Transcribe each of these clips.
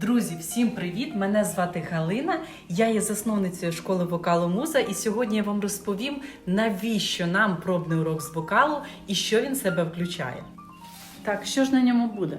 Друзі, всім привіт! Мене звати Галина. Я є засновницею школи вокалу Муза, і сьогодні я вам розповім, навіщо нам пробний урок з вокалу і що він себе включає. Так, що ж на ньому буде?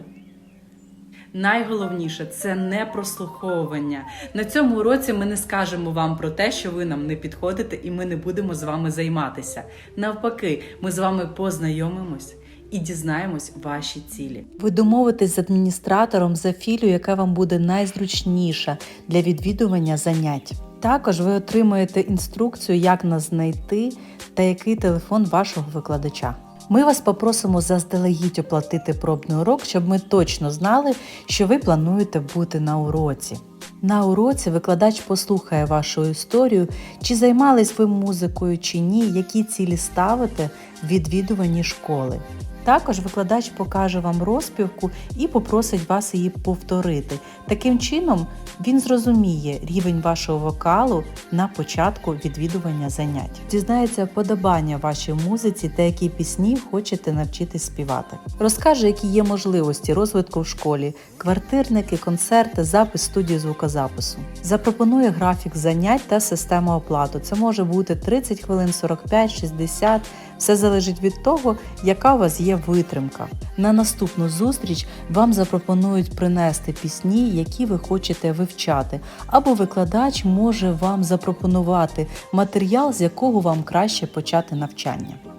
Найголовніше це не прослуховування. На цьому уроці ми не скажемо вам про те, що ви нам не підходите, і ми не будемо з вами займатися. Навпаки, ми з вами познайомимось і дізнаємось ваші цілі. Ви домовитесь з адміністратором за філію, яка вам буде найзручніша для відвідування занять. Також ви отримаєте інструкцію, як нас знайти та який телефон вашого викладача. Ми вас попросимо заздалегідь оплатити пробний урок, щоб ми точно знали, що ви плануєте бути на уроці. На уроці викладач послухає вашу історію, чи займались ви музикою чи ні, які цілі ставите в відвідуванні школи. Також викладач покаже вам розпівку і попросить вас її повторити. Таким чином він зрозуміє рівень вашого вокалу на початку відвідування занять. Дізнається подобання вашій музиці та які пісні хочете навчитись співати. Розкаже, які є можливості розвитку в школі, квартирники, концерти, запис студії звукозапису. Запропонує графік занять та систему оплату. Це може бути 30 хвилин, 45, 60. Все залежить від того, яка у вас є витримка. На наступну зустріч вам запропонують принести пісні, які ви хочете вивчати, або викладач може вам запропонувати матеріал, з якого вам краще почати навчання.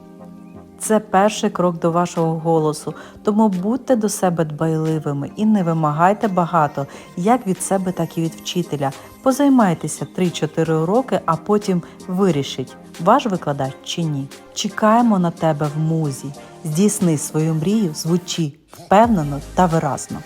Це перший крок до вашого голосу, тому будьте до себе дбайливими і не вимагайте багато, як від себе, так і від вчителя. Позаймайтеся 3-4 уроки, а потім вирішіть, ваш викладач чи ні. Чекаємо на тебе в музі. Здійсни свою мрію, звучи впевнено та виразно.